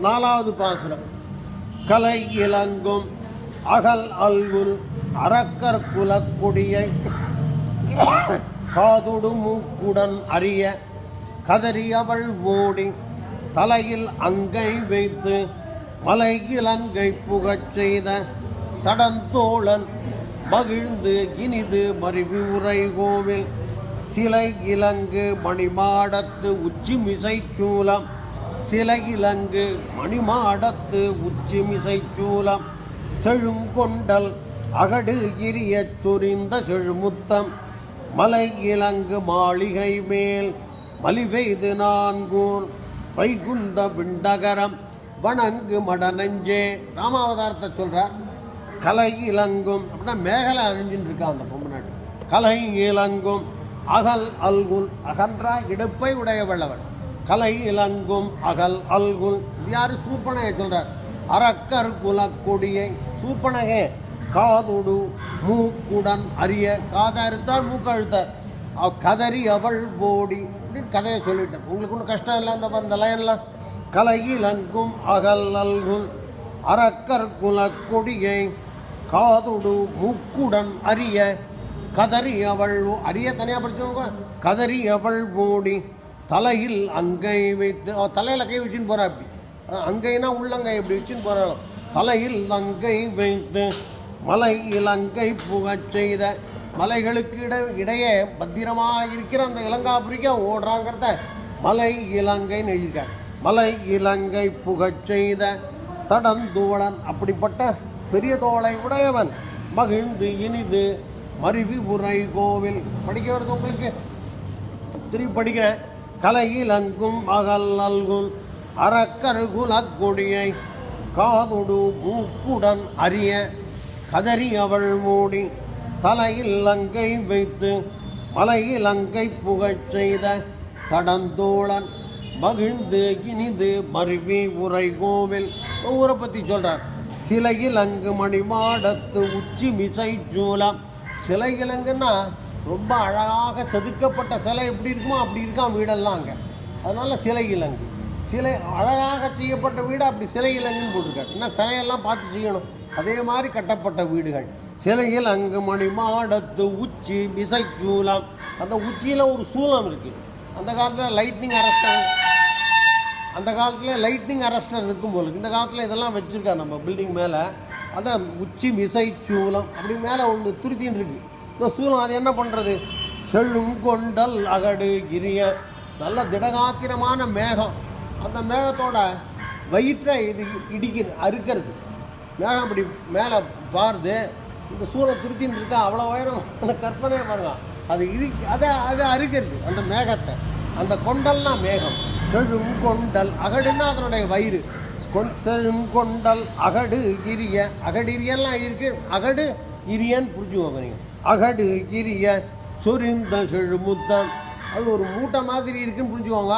நாலாவது பாசுரம். கலை இலங்கும் அகல் அல்குல் அரக்கர் குலக்குடியை காதுடு மூக்குடன் அறிய கதறியவள் ஓடி தலையில் அங்கை வைத்து மலை இலங்கை புகச் செய்த தடந்தோழன் மகிழ்ந்து இனிது மறிவு உரை கோவில் சிலை இலங்கு மணிமாடத்து உச்சி மிசை சூலம் சிலகிலங்கு மணிமாடத்து உச்சிமிசை சூலம் செழுங்கொண்டல் அகடு இரிய சொரிந்த செழுமுத்தம் மலை இலங்கு மாளிகை மேல் மலிவெய்து நான்கூர் வைகுந்த விண்டகரம் வணங்கு மடநெஞ்சே. ராமாவதாரத்தை சொல்கிறார் கலை இலங்கும் அப்படின்னா மேகலை அணிஞ்சுட்டு இருக்கா அந்த பொம்மநாட்டு கலை இலங்கும் அகல் அல்குல் அகன்றா இடுப்பை உடைய வல்லவன் கலை இலங்கும் அகல் அல்குல். இது யாரு சூப்பனையை சொல்றார்? அரக்கர் குலக்கொடியை சூப்பனகே காதுடு மூக்குடன் அரிய காதை அறுத்தார் மூக்கழுத்தார் அவ கதறி அவள் போடி அப்படின்னு கதையை சொல்லிட்டேன் உங்களுக்கு ஒன்றும் கஷ்டம் இல்லை அந்த இந்த லைன்லாம் கலையிலங்கும் அகல் அல்குல். அரக்கர் குலக்கொடியை காதுடு மூக்குடன் அரிய. கதறி அவள் அரிய தனியாக படிச்சவங்க? கதறி அவள் போடி. தலையில் அங்கை வைத்து அவன் தலையில் கை வச்சுன்னு போறா அப்படி அங்கைனா உள்ளங்கை இப்படி வச்சுன்னு போகிறான் தலையில் அங்கை வைத்து மலை இலங்கை புகச் செய்த மலைகளுக்கு இட இடையே பத்திரமாக இருக்கிற அந்த இலங்காபுரிக்க ஓடுறாங்கிறத மலை இலங்கைன்னு எழுதியிருக்கார். மலை இலங்கை புகச் செய்த தடந்தோழன் அப்படிப்பட்ட பெரிய தோளை உடையவன் மகிழ்ந்து இனிது மருவி உரை கோவில் படிக்க உங்களுக்கு? திரும்பி படிக்கிறேன். கலையில் அங்கும் அகல் அல்குல் அரக்கர் குலக்கொடியை காதுடு மூக்குடன் அறிய கதறி அவள் மூடி தலையில் அங்கை வைத்து மலையில் அங்கை புகச் செய்த தடந்தோழன் மகிழ்ந்து இனிது மருவி உரை கோவில் ஊரை பற்றி சொல்கிறார் சிலையில் அங்கு மணிமாடத்து உச்சி மிசை சூலம். சிலை இலங்குன்னா ரொம்ப அழகாக செதுக்கப்பட்ட சிலை எப்படி இருக்குமோ அப்படி இருக்கான் வீடெல்லாம் அங்கே. அதனால் சிலை இலங்கு. சிலை அழகாக செய்யப்பட்ட வீடு அப்படி சிலை இலங்குன்னு போட்டிருக்காரு. என்ன சிலையெல்லாம் பார்த்து செய்யணும்? அதே மாதிரி கட்டப்பட்ட வீடுகள். சிலையில் அங்கு மணி மாடத்து உச்சி மிசை சூலம் அந்த உச்சியில் ஒரு சூலம் இருக்குது அந்த காலத்தில் லைட்னிங் அரஸ்டர் அந்த காலத்தில் லைட்னிங் அரஸ்டர் இருக்கும் போல இந்த காலத்தில் இதெல்லாம் வச்சுருக்கா நம்ம பில்டிங் மேலே. அந்த உச்சி மிசை சூலம் அப்படி மேலே ஒன்று துருத்தின்னு இருக்குது இந்த சூலம் அது என்ன பண்ணுறது செழுங்கொண்டல் அகடு கிரிய நல்ல திடகாத்திரமான மேகம். அந்த மேகத்தோட வயிற்றை இது இடிக்கிறது அறுக்கிறது. மேகம் அப்படி மேலே பாருது. இந்த சூழல் துருத்தின்னு இருக்கா? அவ்வளோ உயரம் அந்த கற்பனையை பாருங்க. அது இரு அதை அதை அறுக்கிறது அந்த மேகத்தை. அந்த கொண்டல்னா மேகம். செழும் கொண்டல் அகடுன்னா அதனுடைய வயிறு. கொண் செழும் கொண்டல் அகடு இரிய அகடு இரியெல்லாம் இருக்குது அகடு இரியன்னு புரிஞ்சுக்கோங்க நீங்கள் அகடு இரிய சொரிந்த செழுமுத்தம் அது ஒரு மூட்டை மாதிரி இருக்குன்னு புரிஞ்சுக்கோங்க.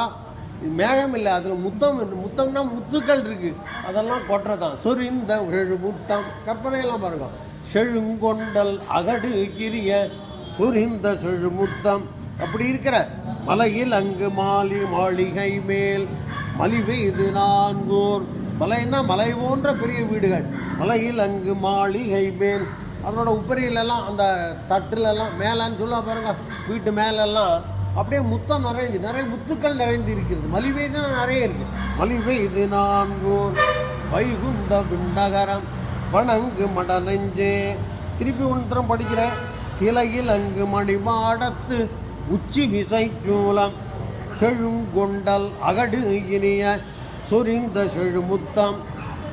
இது மேகம் இல்லை அதில் முத்தம் முத்தம்னா முத்துக்கள் இருக்குது அதெல்லாம் கொட்டுறதான் சொரிந்த செழு முத்தம். கற்பனையெல்லாம் பாருங்க. செழுங்கொண்டல் அகடு கிரிய சுரிந்த செழுமுத்தம் அப்படி இருக்கிற மலையில் அங்கு மாலி மாளிகை மேல். மலிவு இது நான்கூர். மலைன்னா மலை போன்ற பெரிய வீடுகள். மலையில் அங்கு மாளிகை மேல். அதனோட உப்பரியிலெல்லாம் அந்த தட்டுலெல்லாம் மேலான்னு சொல்ல பாருங்க வீட்டு மேலெல்லாம் அப்படியே முத்தம் நிறைஞ்சு நிறைய முத்துக்கள் நிறைந்து இருக்கிறது. மலிவை தான் நிறைய இருக்கு. மலிவை இது நான்கூர் வைகுந்த விண்டகரம் வணங்கு மட நெஞ்சே திருப்பி ஒன்றும் படிக்கிறேன். சிலையில் அங்கு மணிமாடத்து உச்சி விசை சூலம். செழுங்கொண்டல் அகடு இனிய சொரிந்த செழுமுத்தம்.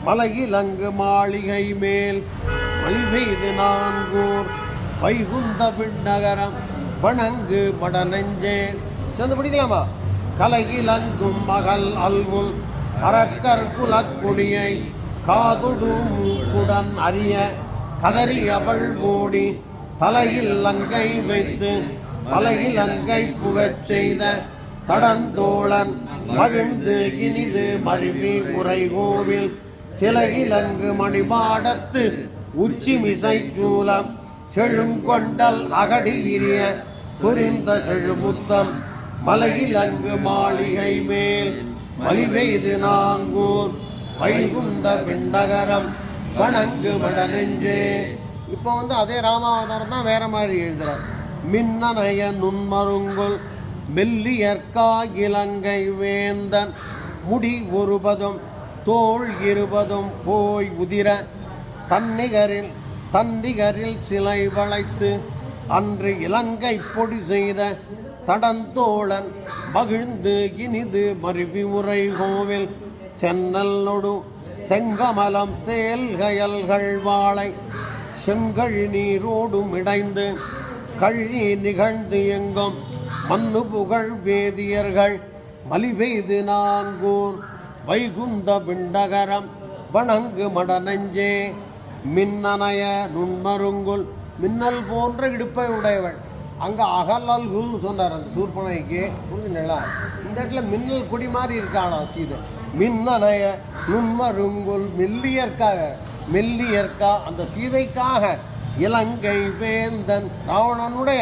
மலையில் அங்கு மாளிகை மேல் மலிவெய்து நான்கூர் வைகுந்த விண்ணகரம் வணங்கு மடநெஞ்சே சேர்ந்து படிக்கலாமா? கலையில் அங்கும் மகள் அல்குல் அரக்கர் குலக்குடியை காதுடும் குடன் அறிய கதறி அவள் மூடி தலையில் அங்கை வைத்து மலையில் அங்கை புகச் செய்த தடந்தோழன் மகிழ்ந்து இனிது மருவி உரை கோவில் சிலையில் அங்கு மணிமாடத்து உச்சி மிசை சூலம் செழுங்கொண்டல் அகடி விரிய சுரிந்த செழுமுத்தம் மலையில் அங்கு மாளிகை மேல் மலிவெய்து நாங்கூர் வைகுந்த பிண்டகரம் வணங்கு மடலெஞ்சே இப்போ வந்து அதே ராமாவதாரம் தான் வேற மாதிரி எழுதுறார். மின்னணைய நுண்மருங்குள் மெல்லியற்கா இலங்கை வேந்தன் முடி ஒருபதும் தோல் இருபதும் போய் உதிர தன்னிகரில் தன்னிகரில் சிலை வளைத்து அன்று இலங்கை பொடி செய்த தடந்தோழன் மகிழ்ந்து இனிது மருவி முறை கோவில் சென்னல்லொடு செங்கமலம் செயல்கயல்கள் வாழை செங்கழி நீரோடும் இடைந்து கழி நிகழ்ந்து எங்கும் மண்ணு புகழ் வேதியர்கள் மலிவெய்து நான்கூர் வைகுந்த விண்டகரம் வணங்கு மடநஞ்சே. மின்னணைய நுண்மருங்குல் மின்னல் போன்ற இடுப்பை உடையவள் அங்கே அகலல்குல்னு சொன்னார் அந்த சூர்பனைக்கு. புரிஞ்சுங்களா? இந்த இடத்துல மின்னல் குடி மாதிரி இருக்கானா சீதை? மின்னணைய நுண்மருங்குல் மெல்லியற்காக மெல்லியற்கா அந்த சீதைக்காக இலங்கை வேந்தன் ராவணனுடைய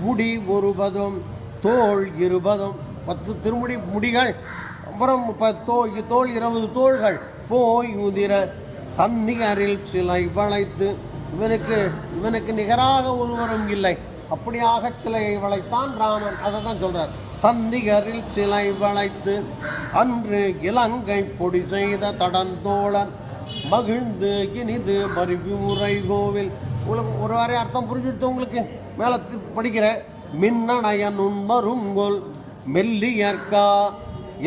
முடி ஒருபதும் தோல் இருபதும் பத்து திருமுடி முடிகள் அப்புறம் தோல் தோல் இருபது தோள்கள் போய் உதிர தன்னிகரில் சிலை வளைத்து இவனுக்கு இவனுக்கு நிகராக ஒருவரும் இல்லை. அப்படியாக சிலையை வளைத்தான் ராமன். அதை தான் சொல்கிறார் தன்னிகரில் சிலை வளைத்து அன்று இலங்கை பொடி செய்த தடந்தோழன் மகிழ்ந்து இனிது மருவி உரை கோவில் உங்களுக்கு ஒரு வாரி அர்த்தம் புரிஞ்சுடுத்து உங்களுக்கு. மேலே படிக்கிறேன் மின்னணைய உண்மருங்கொல் மெல்லியற்கா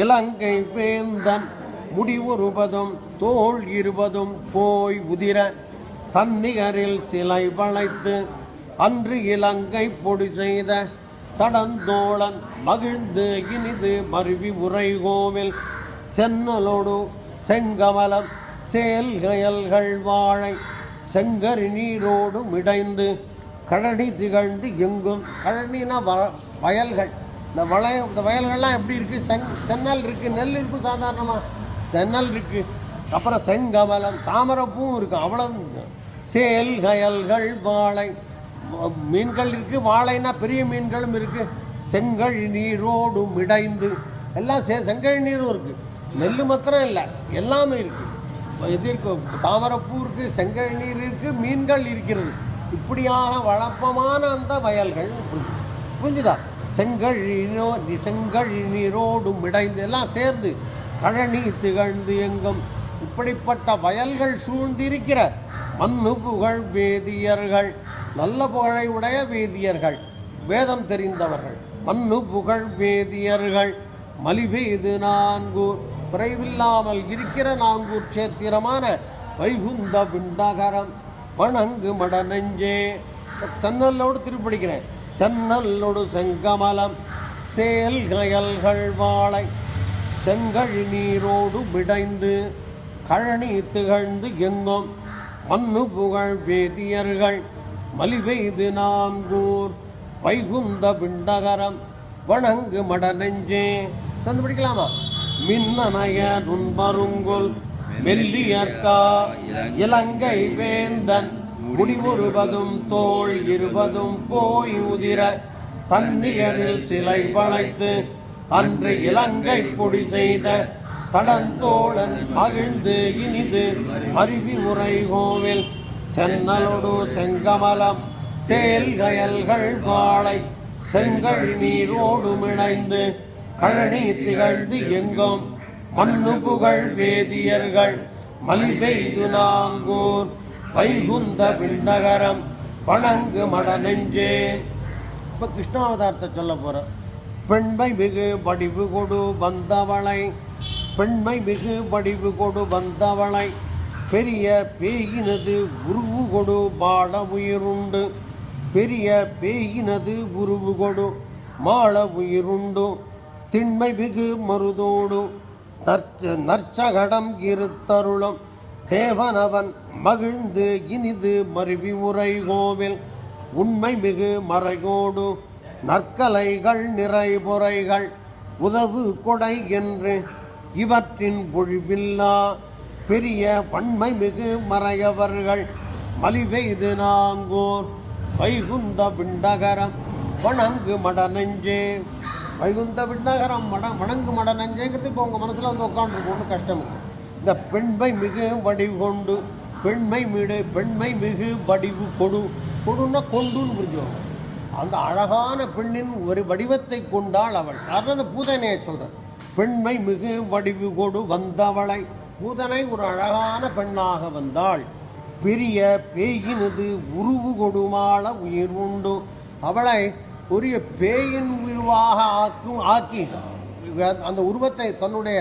இலங்கை வேந்தன் முடிவுறுவதும் தோல் இருபதும் போய் உதிர தன்னிகரில் சிலை வளைத்து அன்று இலங்கை பொடி செய்த தடந்தோழன் மகிழ்ந்து இனிது மருவி உரைகோவில் சென்னலோடு செங்கமலம் செயல்கயல்கள் வாழை செங்கரி நீரோடு மிடைந்து கழனி திகழ்ந்து எங்கும் கழனினா வ வயல்கள். இந்த வளைய இந்த வயல்கள்லாம் எப்படி இருக்குது செங் சென்னல் இருக்குது நெல் இருக்குது சாதாரணமாக தென்னல் இருக்குது அப்புறம் செங்கமலம் தாமரைப்பூவும் இருக்குது அவ்வளவு சேல் கயல்கள் வாழை. மீன்கள் இருக்குது வாழைனா பெரிய மீன்களும் இருக்குது செங்கழி நீரோடும் இடைந்து. எல்லாம் சே செங்கழி நீரும் இருக்குது நெல் மாத்திரம் இல்லை. எல்லாமே இருக்குது இது இருக்குது தாமரைப்பூ இருக்குது செங்கழி நீர் இருக்குது மீன்கள் இருக்கிறது. இப்படியாக வளப்பமான அந்த வயல்கள் புரிஞ்சுதா? செங்கழி நோ- செங்கழி நீரோடும் இடைந்து. எல்லாம் சேர்ந்து கழனி திகழ்ந்து எங்கும். இப்படிப்பட்ட வயல்கள் சூழ்ந்திருக்கிற மண்ணு புகழ் வேதியர்கள் நல்ல புகழை உடைய வேதியர்கள் வேதம் தெரிந்தவர்கள் மண்ணு புகழ் வேதியர்கள் மலிவெய்து நான்கூர் குறைவில்லாமல் இருக்கிற நாங்கூர் சேத்திரமான வைகுந்த பிண்டகரம் வணங்கு மட நெஞ்சே சென்னல்லோடு திருப்பிடிக்கிறேன் சென்னல்லோடு செங்கமலம் சேல் கயல்கள் வாழை செங்கழி நீரோடு விடைந்து கழனி திகழ்ந்து எங்கும் மண்ணு புகழ் வேதியர்கள் மலிவெய்து நாங்கூர் வைகுந்த பிண்டகரம் வணங்கு மடநெஞ்சே. சந்து பிடிக்கலாமா? மின்னனைய நுண்பருங்குல் மெல்லியற்கா இலங்கை வேந்தன். முடிவுறுவதும் தோள் இருவதும் போய் உதிர தன்னியரில் சிலை வளைத்து அன்று இலங்கை பொடி செய்த தடந்தோழன் மகிழ்ந்து இனிது அருவி உரை கோவில் சென்னலோடு செங்கமலம் சேல் கயல்கள் வாழை செங்கல் நீரோடு இணைந்து கழனி திகழ்ந்து எங்கும் மண்ணு புகழ் வேதியர்கள் மல்வெய்து நாங்கூர் வைகுந்த பின்னகரம் வணங்கு மடநெஞ்சே. இப்போ கிருஷ்ணாவதாரத்தை சொல்ல போகிறோம் பெண்மை மிகு வடிவு கொடு வந்தவளை. பெண்மை மிகு வடிவு கொடு வந்தவளை. பெரிய பேயினது உருவு கொடு பாட உயிருண்டு. பெரிய பேயினது உருவு கொடு மாள உயிருண்டு. திண்மை மிகு மருதோடு நற்ச நற்சகடம் இருத்தருளும். தேவனவன் மகிழ்ந்து இனிது மருவி உரை கோவில். உண்மை மிகு மறைகோடு நற்கலைகள் நிறைபுரைகள் உதவு கொடை என்று இவற்றின் பொழிவில்லா பெரிய வன்மை மிகு மறையவர்கள். மலிவெய்து நாங்கோர் வைகுந்த விண்டகரம் வணங்கு மடநெஞ்சே வைகுந்த விண்டகரம் மட வணங்கு மடநெஞ்சேங்கிறது இப்போ உங்கள் மனசில் வந்து உட்காந்துருக்கு கஷ்டம் இந்த பெண்மை மிகு வடிவு கொண்டு பெண்மை மீடு பெண்மை மிகு வடிவு கொடு. கொடுன்னா கொண்டுன்னு புரிஞ்சுவாங்க அந்த அழகான பெண்ணின் ஒரு வடிவத்தை கொண்டாள் அவள். அதாவது பூதனையை சொல்கிறேன் பெண்மை மிகு வடிவு கொடு வந்தவளை. பூதனை ஒரு அழகான பெண்ணாக வந்தாள் பெரிய பேயினது உருவு கொடுமாள உயிர் உண்டு. அவளை உரிய பேயின் உருவாக ஆக்கும் ஆக்கி அந்த உருவத்தை தன்னுடைய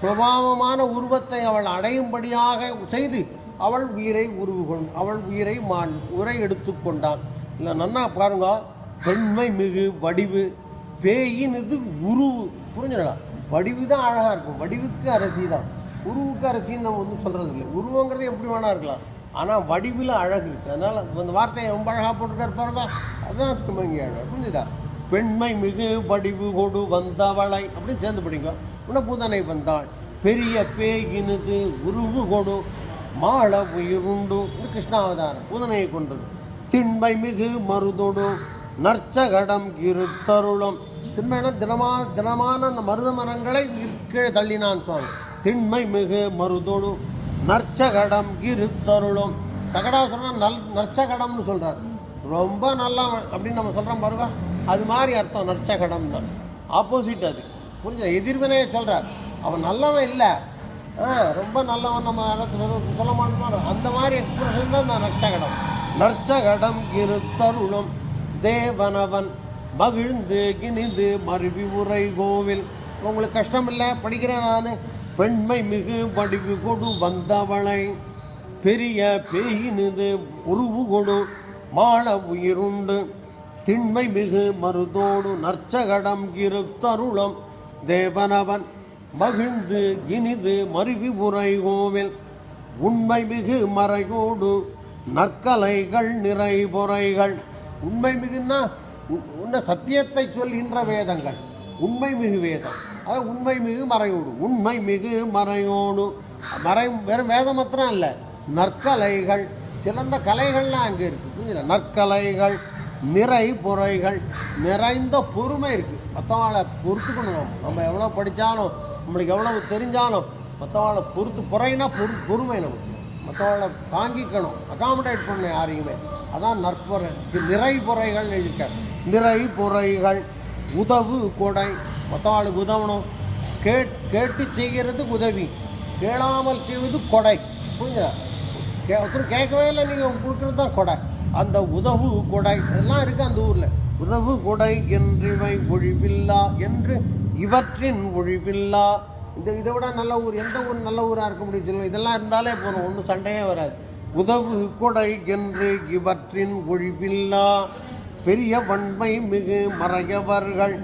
சுபாவமான உருவத்தை அவள் அடையும்படியாக செய்து அவள் உயிரை உருவு அவள் உயிரை மான் உரை எடுத்துக்கொண்டாள் இல்லை நன்னா பாருங்க பெண்மை மிகு வடிவு பேயினது உருவு. புரிஞ்சுடா வடிவு தான் அழகாக இருக்கும். வடிவுக்கு அரசி தான். உருவுக்கு அரசின்னு நம்ம வந்து சொல்கிறது இல்லை. உருவங்கிறது எப்படி வேணா இருக்கலாம். ஆனால் வடிவில் அழகு இருக்குது அதனால் அந்த வார்த்தையை ரொம்ப அழகாக போட்டுருக்காரு பாருங்க. அதுதான் திருமங்கி அழகு. புரிஞ்சுதா? பெண்மை மிகு வடிவு கொடு வந்தவளை. அப்படின்னு சேர்ந்து படிங்க. பூதனை வந்தாள். பெரிய பேயினது உருவு கொடு. மாள உயிருண்டு. இது கிருஷ்ணாவதாரம். பூதனையை கொன்றது. திண்மை மிகு மருதொடு நற்சகடம் இருத்தருளும் திண்மைனா தினமா தினமான அந்த மருத மரங்களை கீழே தள்ளினான் சுவாமி. திண்மை மிகு மருதொடு நற்சகடம் இருத்தருளும் சகடா நல் நற்சகடம்னு சொல்கிறார் ரொம்ப நல்லவன் அப்படின்னு நம்ம சொல்கிறோம் பாருங்க. அது மாதிரி அர்த்தம் நற்சகடம் தான் ஆப்போசிட் அது. புரிஞ்ச எதிர்வினையை சொல்கிறார் அவன் நல்லவன் இல்லை. ஆ ரொம்ப நல்லவன் நம்ம அதை சொல்ல சொல்ல மாட்டோம் அந்த மாதிரி எக்ஸ்பிரஷன் தான் இந்த நற்சகடம். நற்சகடம் இருத்தருளும் தேவனவன் மகிழ்ந்து கிணிந்து மருவி உரை கோவில் உங்களுக்கு கஷ்டம் இல்லை படிக்கிறேன் நான். பெண்மை மிகு வடிவு கொடு வந்தவளை. பெரிய பெயினுது உருவு கொடு. மாள உயிருண்டு. திண்மை மிகு மருதோடு நற்சகடம் இருத்தருளம் தேவனவன் மகிழ்ந்து கினிது மருவி உரை கோவில் உண்மை மிகு மறையோடு நற்கலைகள் நிறைபொறைகள் உண்மை மிகுன்னா உன்ன சத்தியத்தை சொல்கின்ற வேதங்கள். உண்மை மிகு வேதம். அது உண்மை மிகு மறையோடு. உண்மை மிகு மறையோடு. மறை வெறும் வேதம் மாத்திரம் இல்லை நற்கலைகள். சிறந்த கலைகள்லாம் அங்கே இருக்குது புரியல நற்கலைகள் நிறை பொறைகள் நிறைந்த பொறுமை இருக்குது மற்றவங்களை பொறுத்துக்கணும் நம்ம. நம்ம எவ்வளோ படித்தாலும் நம்மளுக்கு எவ்வளவு தெரிஞ்சாலும் மற்றவங்களை பொறுத்து பொறைனா பொறு பொறுமை நமக்கு. மற்றவங்களை தாங்கிக்கணும். அகாமடேட் பண்ண யாரையுமே. அதான் நற்புறை நிறைபுறைகள் நிறை பொறைகள் இருக்க நிறை பொறைகள் உதவு கொடை மற்றவாளுக்கு உதவணும். கேட் கேட்டு செய்கிறது உதவி. கேளாமல் செய்வது கொடை. புரியுதா கே ஒருத்தர் கேட்கவே இல்லை நீங்கள் கொடுக்குறது தான் கொடை. அந்த உதவு கொடை எல்லாம் இருக்குது அந்த ஊரில். உதவு கொடை என்றிவை ஒழிவில்லா என்று இவற்றின் ஒழிவில்லா இந்த இதை விட நல்ல ஊர் எந்த ஊர் நல்ல ஊராக இருக்க முடியும் சொல்லுவோம் இதெல்லாம் இருந்தாலே போதும் ஒன்றும் சண்டையே வராது. உதவு கொடை என்று இவற்றின் ஒழிவில்லா. பெரிய வன்மை மிகு மறையவர்கள்.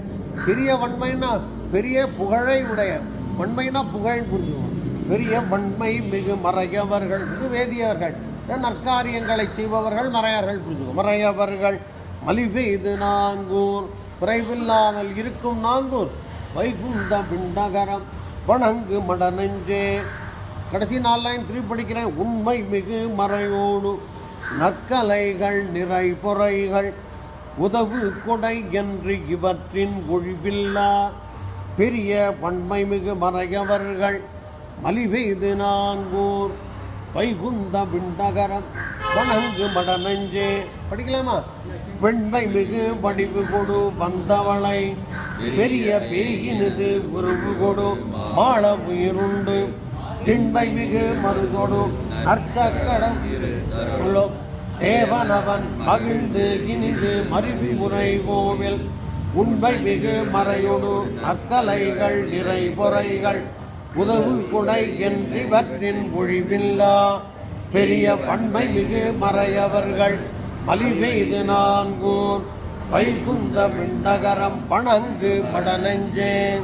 பெரிய வன்மைனா பெரிய புகழை உடைய. வன்மைனா புகழ் புரிஞ்சுவோம் பெரிய வன்மை மிகு மறையவர்கள் மிகு வேதியவர்கள். நற்காரியங்களை செய்பவர்கள் மறையார்கள் புரிஞ்சுவோம் மறையவர்கள் மலிஃபை இது நாங்கூர். குறைவில்லாமல் இருக்கும் நாங்கூர். வைகுந்த பிண்டகரம். வணங்கு மடநெஞ்சே. கடைசி நாலு லைன் திருப்பி படிக்கிறேன். உண்மை மிகு மறையோடு நற்கலைகள் நிறை பொறைகள். உதவு கொடை என்று இவற்றின் ஒழிவில்லா. பெரிய பன்மை மிகு மறையவர்கள். மலிவெய்து நாங்கூர் வைகுந்த விண்ணகரம். வணங்கு மடநெஞ்சே படிக்கலாமா? பெண்மை மிகு படிப்பு கொடு வந்தவளை. பெரிய பேகினது உருவு கொடு. மாள உயிருண்டு. திண்மை மிகு மறுகொடு அர்ச்சக்கடம் தேவனவன் மகிழ்ந்து இனிது மருவி முறை கோவில். உண்மை மிகு மறையொடு. அக்கலைகள் நிறைபுறைகள் உதவு குடை என்றிவற்றின் ஒழிவில்லா. பெரிய பன்மை மிகு மறையவர்கள் மலிவெய்து நான்கூர். வைகுந்த விண்டகரம் பணங்கு மடநெஞ்சேன்